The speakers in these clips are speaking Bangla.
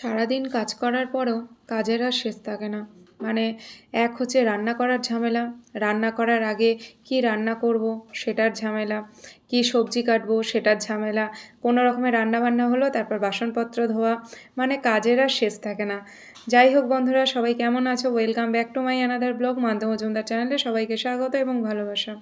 সারাদিন কাজ করার পরেও কাজের আর শেষ থাকে না। মানে এক হচ্ছে রান্না করার ঝামেলা, রান্না করার আগে কি রান্না করব সেটার ঝামেলা, কি সবজি কাটবো সেটার ঝামেলা, কোনো রকমের রান্না বান্না হলো তারপর বাসনপত্র ধোয়া মানে কাজের আর শেষ থাকে না। যাই হোক বন্ধুরা, সবাই কেমন আছো? Welcome back to my another blog Manto Majumdar চ্যানেলে সবাইকে স্বাগত এবং ভালোবাসা।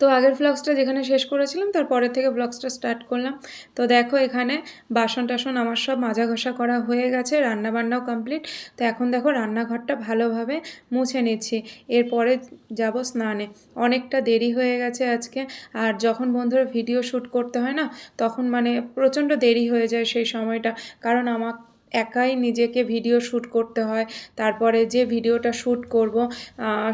তো আগের ব্লগসটা যেখানে শেষ করেছিলাম তারপরের থেকে ব্লগসটা স্টার্ট করলাম। তো দেখো এখানে বাসন টাসন আমার সব মাজা ঘষা করা হয়ে গেছে রান্না বান্নাও কমপ্লিট তো এখন দেখো রান্নাঘরটা ভালোভাবে মুছে নিচ্ছি। এরপরে যাব স্নানে। অনেকটা দেরি হয়ে গেছে আজকে, আর যখন বন্ধুরা ভিডিও শ্যুট করতে হয় না, তখন মানে প্রচণ্ড দেরি হয়ে যায় সেই সময়টা। কারণ আমার একাই নিজেকে ভিডিও শ্যুট করতে হয়, তারপরে যে ভিডিওটা শ্যুট করব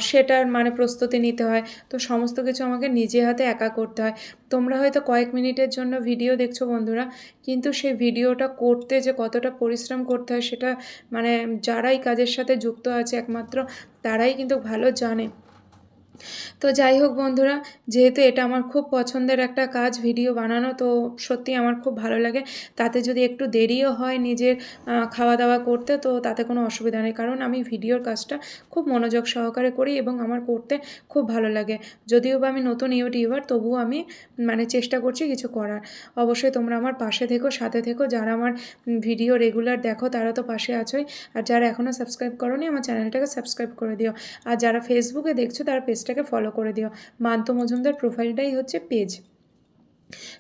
সেটার মানে প্রস্তুতি নিতে হয়। তো সমস্ত কিছু আমাকে নিজে হাতে একা করতে হয়। তোমরা হয়তো কয়েক মিনিটের জন্য ভিডিও দেখছ বন্ধুরা, কিন্তু সেই ভিডিওটা করতে যে কতটা পরিশ্রম করতে হয়, সেটা মানে যারাই কাজের সাথে যুক্ত আছে একমাত্র, তারাই কিন্তু ভালো জানে। তো যাই হোক বন্ধুরা, যেহেতু এটা আমার খুব পছন্দের একটা কাজ ভিডিও বানানো, তো সত্যি আমার খুব ভালো লাগে। তাতে যদি একটু দেরিও হয় নিজের খাওয়া দাওয়া করতে, তো তাতে কোনো অসুবিধা নেই। কারণ আমি ভিডিওর কাজটা খুব মনোযোগ সহকারে করি এবং আমার করতে খুব ভালো লাগে। যদিও বা আমি নতুন ইউটিউবার, তবুও আমি মানে চেষ্টা করছি কিছু করার। অবশ্যই তোমরা আমার পাশে থেকো, সাথে থেকো। যারা আমার ভিডিও রেগুলার দেখো, তারা তো পাশে আছোই। আর যারা এখনও সাবস্ক্রাইব করোনি, আমার চ্যানেলটাকে সাবস্ক্রাইব করে দিও। আর যারা ফেসবুকে দেখছ, তারা পেজটাকে ফলো করে দিও। মান্ত মজুমদার প্রোফাইলটাই হচ্ছে পেজ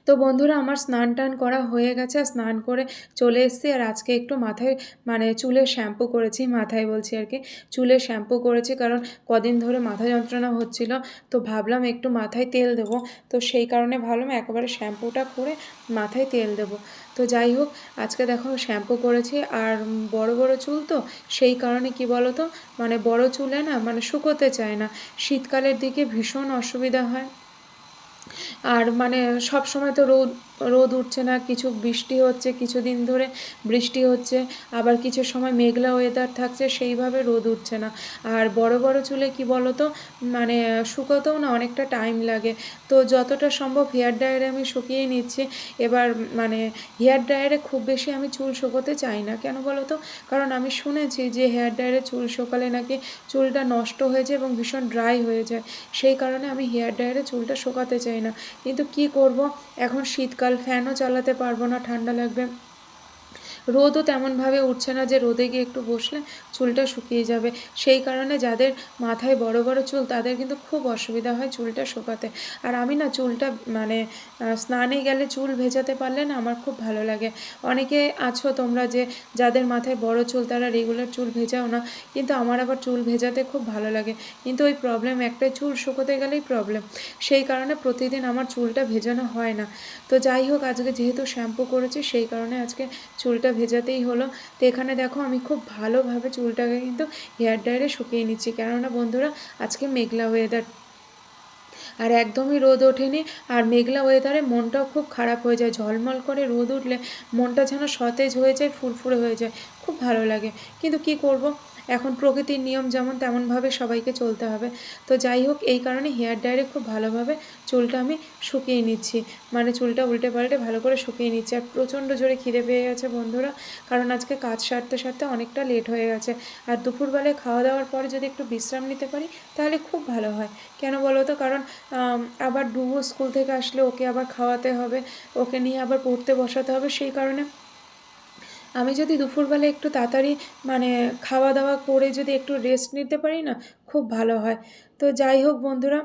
তো বন্ধুরা আমার স্নান টান করা হয়ে গেছে, আর স্নান করে চলে এসেছি, আর আজকে একটু মাথায় মানে চুলে শ্যাম্পু করেছি, মাথায় বলছি আর কি চুলে শ্যাম্পু করেছি, কারণ কদিন ধরে মাথা যন্ত্রণা হচ্ছিল, তো ভাবলাম একটু মাথায় তেল দেবো, তো সেই কারণে ভাবলাম একেবারে শ্যাম্পুটা করে মাথায় তেল দেবো, তো যাই হোক, আজকে দেখো শ্যাম্পু করেছি, আর বড় বড় চুল তো, সেই কারণে কি বলো তো মানে বড় চুলে না মানে শুকোতে চায় না, শীতকালের দিকে ভীষণ অসুবিধা হয়। আর মানে সব সময় তো রোদ রোদ উঠছে না, কিছু বৃষ্টি হচ্ছে, কিছুদিন ধরে বৃষ্টি হচ্ছে, আবার কিছু সময় মেঘলা ওয়েদার থাকছে, সেইভাবে রোদ উঠছে না। আর বড় বড় চুলে কি বলো তো মানে শুকোতেও না অনেকটা টাইম লাগে। তো যতটা সম্ভব হেয়ার ড্রায়ারে আমি শুকিয়ে নিচ্ছি। এবার মানে হেয়ার ড্রায়ারে খুব বেশি আমি চুল শুকোতে চাই না। কেন বলো তো কারণ আমি শুনেছি যে হেয়ার ড্রায়ারে চুল শুকালে নাকি চুলটা নষ্ট হয়ে যায় এবং ভীষণ ড্রাই হয়ে যায়। সেই কারণে আমি হেয়ার ড্রায়ারে চুলটা শুকাতে চাই। না। কিন্তু কি করব? এখন শীতকাল ফ্যানও চালাতে পারব না ঠান্ডা লাগবে। রোদও তেমনভাবে উঠছে না যে রোদে গিয়ে একটু বসলে চুলটা শুকিয়ে যাবে। সেই কারণে যাদের মাথায় বড় বড় চুল তাদের কিন্তু খুব অসুবিধা হয় চুলটা শুকাতে। আর আমি না চুলটা মানে স্নানে গেলে চুল ভেজাতে পারলে না আমার খুব ভালো লাগে। অনেকে আছো তোমরা যে যাদের মাথায় বড় চুল তারা রেগুলার চুল ভেজাও না, কিন্তু আমার আবার চুল ভেজাতে খুব ভালো লাগে। কিন্তু ওই প্রবলেম একটাই, চুল শুকোতে গেলেই প্রবলেম সেই কারণে প্রতিদিন আমার চুলটা ভেজানো হয় না। তো যাই হোক, আজকে যেহেতু শ্যাম্পু করেছি, সেই কারণে আজকে চুলটা ভেজাতেই হলো। তো এখানে দেখো আমি খুব ভালোভাবে চুলটাকে কিন্তু হেয়ার ড্রায়ারে শুকিয়ে নিচ্ছি। কেননা বন্ধুরা, আজকে মেঘলা ওয়েদার আর একদমই রোদ ওঠেনি। আর মেঘলা ওয়েদারে মনটাও খুব খারাপ হয়ে যায়। ঝলমল করে রোদ উঠলে মনটা যেন সতেজ হয়ে যায়, ফুরফুরে হয়ে যায়। খুব ভালো লাগে। কিন্তু কি করব? এখন প্রকৃতির নিয়ম যেমন তেমনভাবে সবাইকে চলতে হবে। তো যাই হোক, এই কারণে হেয়ার ড্রায়ারে খুব ভালোভাবে চুলটা আমি শুকিয়ে নিচ্ছি। মানে চুলটা উল্টে পাল্টে ভালো করে শুকিয়ে নিচ্ছি। আর প্রচণ্ড জোরে খিদে পেয়ে গেছে বন্ধুরা, কারণ আজকে কাজ সারতে সারতে অনেকটা লেট হয়ে গেছে। আর দুপুরবেলায় খাওয়া দাওয়ার পরে যদি একটু বিশ্রাম নিতে পারি, তাহলে খুব ভালো হয়। কেন বলো তো? কারণ আবার ডুবো স্কুল থেকে আসলে ওকে আবার খাওয়াতে হবে, ওকে নিয়ে আবার পড়তে বসাতে হবে, সেই কারণে আমি যদি দুপুরবেলা একটু তাড়াতাড়ি মানে খাওয়া দাওয়া করে যদি একটু রেস্ট নিতে পারি না, খুব ভালো হয়। তো যাই হোক বন্ধুরা,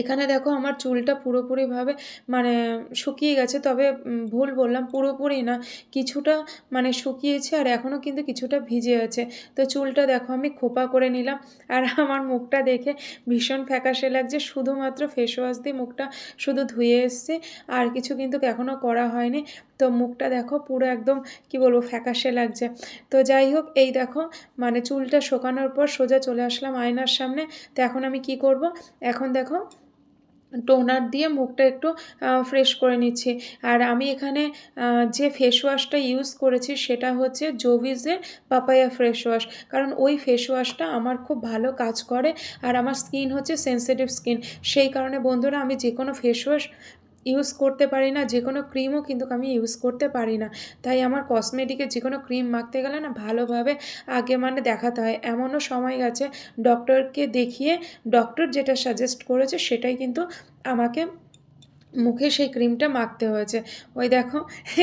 এখানে দেখো আমার চুলটা পুরোপুরিভাবে মানে শুকিয়ে গেছে, তবে ভুল বললাম পুরোপুরি না, কিছুটা মানে শুকিয়েছে আর এখনও কিন্তু কিছুটা ভিজে আছে। তো চুলটা দেখো আমি খোপা করে নিলাম আর আমার মুখটা দেখে ভীষণ ফ্যাকাশে লাগছে, শুধুমাত্র ফেস ওয়াশ দিয়ে মুখটা শুধু ধুয়ে এসছে আর কিছু কিন্তু এখনও করা হয়নি। তো মুখটা দেখো পুরো একদম, কি বলব, ফ্যাকাশে লাগছে। তো যাই হোক, এই দেখো মানে চুলটা শোকানোর পর সোজা চলে আসলাম আয়নার সামনে। তো এখন আমি কি করব? এখন দেখো, টোনার দিয়ে মুখটা একটু ফ্রেশ করে নিচ্ছি। আর আমি এখানে যে ফেস ওয়াশটা ইউজ করেছি সেটা হচ্ছে জোভিজের পাপায়া ফ্রেশ ওয়াশ কারণ ওই ফেস ওয়াশটা আমার খুব ভালো কাজ করে। আর আমার স্কিন হচ্ছে সেন্সিটিভ স্কিন সেই কারণে বন্ধুরা, আমি যে কোনো ফেস ওয়াশ ইউজ করতে পারি না যে কোনো ক্রিমও কিন্তু আমি ইউজ করতে পারি না। তাই আমার কসমেটিকের যে কোনো ক্রিম মাখতে গেলে না ভালোভাবে আগে মানে দেখাতে হয়। এমনও সময় গেছে ডক্টরকে দেখিয়ে ডক্টর যেটা সাজেস্ট করেছে সেটাই কিন্তু আমাকে মুখে সেই ক্রিমটা মাখতে হয়েছে। ওই দেখো,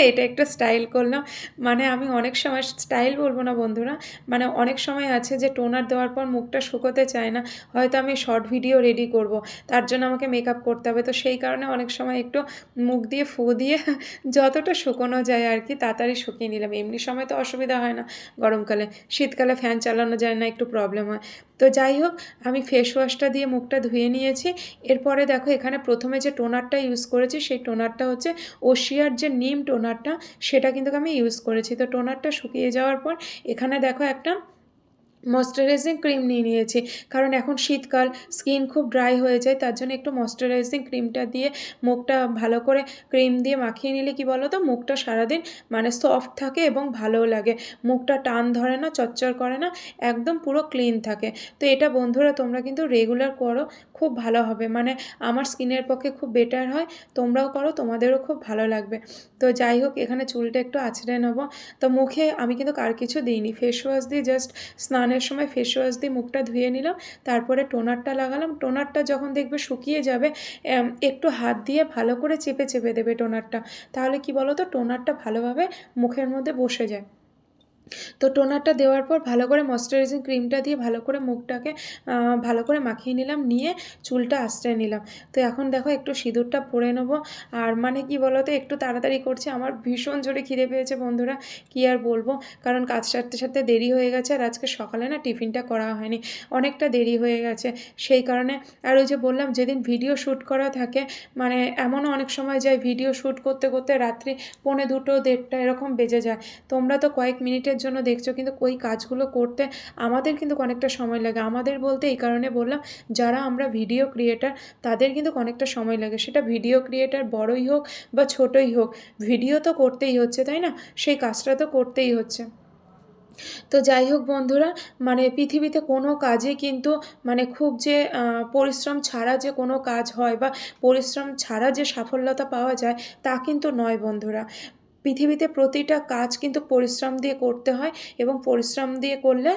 এটা একটা স্টাইল করলাম। মানে আমি অনেক সময়, স্টাইল বলব না বন্ধুরা মানে অনেক সময় আছে যে টোনার দেওয়ার পর মুখটা শুকোতে চায় না, হয়তো আমি শর্ট ভিডিও রেডি করব, তার জন্য আমাকে মেকআপ করতে হবে। তো সেই কারণে অনেক সময় একটু মুখ দিয়ে ফু দিয়ে যতটা শুকোনো যায় আর কি, তাড়াতাড়ি শুকিয়ে নিলাম। এমনি সময় তো অসুবিধা হয় না, গরমকালে। শীতকালে ফ্যান চালানো যায় না, একটু প্রবলেম হয়। তো যাই হোক, আমি ফেস ওয়াশটা দিয়ে মুখটা ধুয়ে নিয়েছি। এরপরে দেখো, এখানে প্রথমে যে টোনারটা ইউজ করেছি, সেই টোনারটা হচ্ছে ওশিয়ার যে নিম টোনারটা সেটা কিন্তু আমি ইউজ করেছি। তো টোনারটা শুকিয়ে যাওয়ার পর, এখানে দেখো একটা ময়শ্চারাইজিং ক্রিম নিয়ে নিয়েছি। কারণ এখন শীতকাল স্কিন খুব ড্রাই হয়ে যায়, তার জন্য একটু ময়শ্চারাইজিং ক্রিমটা দিয়ে মুখটা ভালো করে ক্রিম দিয়ে মাখিয়ে নিলে কি বলো তো মুখটা সারাদিন মানে সফট থাকে এবং ভালোও লাগে। মুখটা টান ধরে না, চচ্চর করে না, একদম পুরো ক্লিন থাকে। তো এটা বন্ধুরা তোমরা কিন্তু রেগুলার করো, খুব ভালো হবে। মানে আমার স্কিনের পক্ষে খুব বেটার হয়, তোমরাও করো, তোমাদেরও খুব ভালো লাগবে। তো যাই হোক, এখানে চুলটা একটু আছড়ে নেব। তো মুখে আমি কিন্তু কার কিছু দিইনি ফেস ওয়াশ দিয়ে জাস্ট স্নানের সময় ফেস ওয়াশ দিয়ে মুখটা ধুয়ে নিলাম, তারপরে টোনারটা লাগালাম। টোনারটা যখন দেখবে শুকিয়ে যাবে একটু হাত দিয়ে ভালো করে চেপে চেপে দেবে টোনারটা তাহলে কি বলো তো টোনারটা ভালোভাবে মুখের মধ্যে বসে যায়। তো টোনারটা দেওয়ার পর ভালো করে ময়শ্চারাইজিং ক্রিমটা দিয়ে ভালো করে মুখটাকে ভালো করে মাখিয়ে নিলাম, নিয়ে চুলটা আশ্রয় নিলাম। তো এখন দেখো একটু সিঁদুরটা পরে নেব। আর মানে কি বলো তো একটু তাড়াতাড়ি করছে, আমার ভীষণ জোরে খিদে পেয়েছে বন্ধুরা, কি আর বলব? কারণ কাজ সারতে সারতে দেরি হয়ে গেছে, আর আজকে সকালে না টিফিনটা করা হয়নি, অনেকটা দেরি হয়ে গেছে। সেই কারণে, আর ওই যে বললাম, যেদিন ভিডিও শ্যুট করা থাকে মানে এমনও অনেক সময় যায়, ভিডিও শ্যুট করতে করতে রাত্রি পৌনে দুটো, দেড়টা, এরকম বেজে যায়। তোমরা তো কয়েক মিনিটের কাজের জন্য দেখছ, কিন্তু ওই কাজগুলো করতে আমাদের কিন্তু অনেকটা সময় লাগে। আমাদের বলতে এই কারণে বললাম, যারা আমরা ভিডিও ক্রিয়েটার তাদের কিন্তু অনেকটা সময় লাগে। সেটা ভিডিও ক্রিয়েটার বড়ই হোক বা ছোটই হোক ভিডিও তো করতেই হচ্ছে, তাই না? সেই কাজটা তো করতেই হচ্ছে। তো যাই হোক বন্ধুরা মানে পৃথিবীতে কোনো কাজে কিন্তু মানে খুব যে পরিশ্রম ছাড়া যে কোনো কাজ হয় বা পরিশ্রম ছাড়া যে সাফল্যতা পাওয়া যায়, তা কিন্তু নয় বন্ধুরা। পৃথিবীতে প্রতিটা কাজ কিন্তু পরিশ্রম দিয়ে করতে হয় এবং পরিশ্রম দিয়ে করলে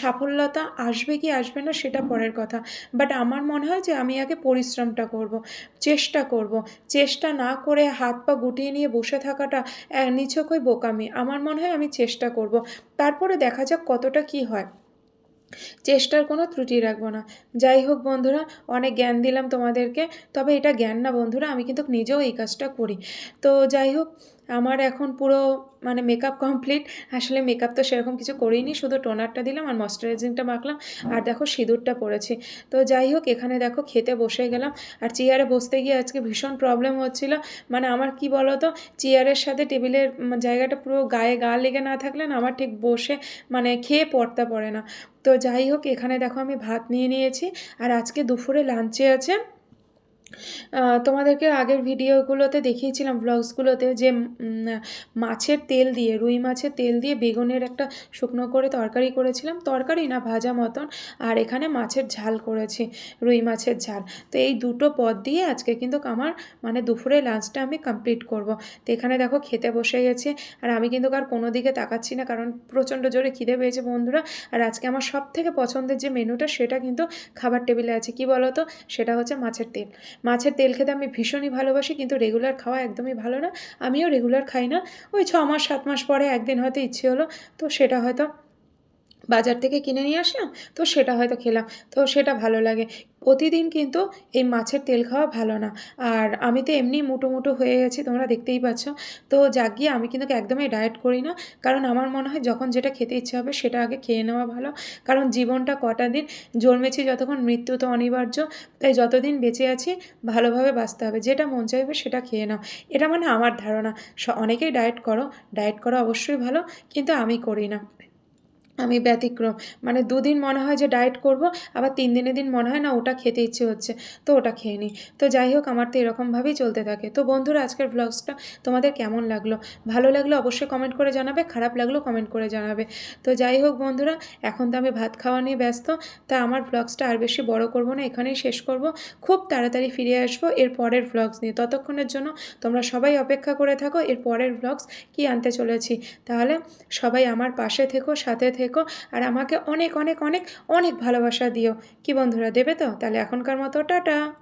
সাফল্যতা আসবে কি আসবে না সেটা পরের কথা। বাট আমার মনে হয় যে আমি আগে পরিশ্রমটা করব, চেষ্টা করব। চেষ্টা না করে হাত পা গুটিয়ে নিয়ে বসে থাকাটা নিছকই বোকামি। আমার মনে হয় আমি চেষ্টা করব। তারপরে দেখা যাক কতটা কি হয়। চেষ্টার কোনো ত্রুটি রাখব না। যাই হোক বন্ধুরা, অনেক জ্ঞান দিলাম তোমাদেরকে। তবে এটা জ্ঞান না বন্ধুরা, আমি কিন্তু নিজেও এই কাজটা করি। তো যাই হোক আমার এখন পুরো মানে মেকআপ কমপ্লিট আসলে মেকআপ তো সেরকম কিছু করিনি, শুধু টোনারটা দিলাম আর ময়শ্চারাইজিংটা মাখলাম। আর দেখো সিঁদুরটা পরেছি। তো যাই হোক, এখানে দেখো খেতে বসে গেলাম। আর চেয়ারে বসতে গিয়ে আজকে ভীষণ প্রবলেম হচ্ছিল। মানে আমার কি বলো তো চেয়ারের সাথে টেবিলের জায়গাটা পুরো গায়ে গা লেগে না থাকলে না আমার ঠিক বসে মানে খেয়ে পড়তে পড়ে না। তো যাই হোক, এখানে দেখো আমি ভাত নিয়ে নিয়েছি। আর আজকে দুপুরে লাঞ্চে আছে তোমাদেরকে আগের ভিডিওগুলোতে দেখিয়েছিলাম ব্লগসগুলোতে যে মাছের তেল দিয়ে, রুই মাছের তেল দিয়ে বেগুনের একটা শুকনো করে তরকারি করেছিলাম। তরকারি না, ভাজা মতন। আর এখানে মাছের ঝাল করেছি, রুই মাছের ঝাল। তো এই দুটো পদ দিয়ে আজকে কিন্তু আমার মানে দুপুরে লাঞ্চটা আমি কমপ্লিট করব। তো এখানে দেখো খেতে বসে গেছে। আর আমি কিন্তু আর কোনো দিকে তাকাচ্ছি না, কারণ প্রচণ্ড জোরে খিদে পেয়েছে বন্ধুরা। আর আজকে আমার সব থেকে পছন্দের যে মেনুটা সেটা কিন্তু খাবার টেবিলে আছে। কি বলো তো সেটা হচ্ছে মাছের তেল। মাছের তেল খেতে আমি ভীষণই ভালোবাসি, কিন্তু রেগুলার খাওয়া একদমই ভালো না। আমিও রেগুলার খাই না। ওই ছ মাস, সাত মাস পরে একদিন হয়তো ইচ্ছে হলো, তো সেটা হয়তো বাজার থেকে কিনে নিয়ে আসলাম, তো সেটা হয়তো খেলাম, তো সেটা ভালো লাগে। প্রতিদিন কিন্তু এই মাছের তেল খাওয়া ভালো না। আর আমি তো এমনি মুটো মুটো হয়ে গেছি, তোমরা দেখতেই পাচ্ছ। তো যাক গিয়ে আমি কিন্তু একদমই ডায়েট করি না, কারণ আমার মনে হয় যখন যেটা খেতে ইচ্ছে হবে সেটা আগে খেয়ে নেওয়া ভালো। কারণ জীবনটা কটা দিন জন্মেছি যতক্ষণ মৃত্যু তো অনিবার্য, তাই যতদিন বেঁচে আছি ভালোভাবে বাঁচতে হবে। যেটা মন চাইবে সেটা খেয়ে নাও। এটা মানে আমার ধারণা। অনেকেই ডায়েট করো ডায়েট করা অবশ্যই ভালো, কিন্তু আমি করি না। আমি ব্যতিক্রম। মানে দুদিন মনে হয় যে ডায়েট করব, আবার তিন দিনের দিন মনে হয় না ওটা খেতে ইচ্ছে হচ্ছে, তো ওটা খেয়ে নিই। তো যাই হোক, আমার তো এরকমভাবেই চলতে থাকে। তো বন্ধুরা, আজকের ব্লগসটা তোমাদের কেমন লাগল? ভালো লাগল অবশ্যই কমেন্ট করে জানাবে, খারাপ লাগল কমেন্ট করে জানাবে। তো যাই হোক বন্ধুরা, এখন তো আমি ভাত খাওয়া নিয়ে ব্যস্ত, তা আমার ব্লগসটা আর বেশি বড় করব না, এখানেই শেষ করব। খুব তাড়াতাড়ি ফিরে আসব এর পরের ব্লগস নিয়ে। ততক্ষণের জন্য তোমরা সবাই অপেক্ষা করে থাকো, এর পরের ব্লগস কি আনতে চলেছি। তাহলে সবাই আমার পাশে থেকো, সাথে থেকো আর আমাকে অনেক অনেক অনেক অনেক ভালোবাসা দিও। কি বন্ধুরা, দেবে তো? তাহলে এখনকার মতো, টাটা!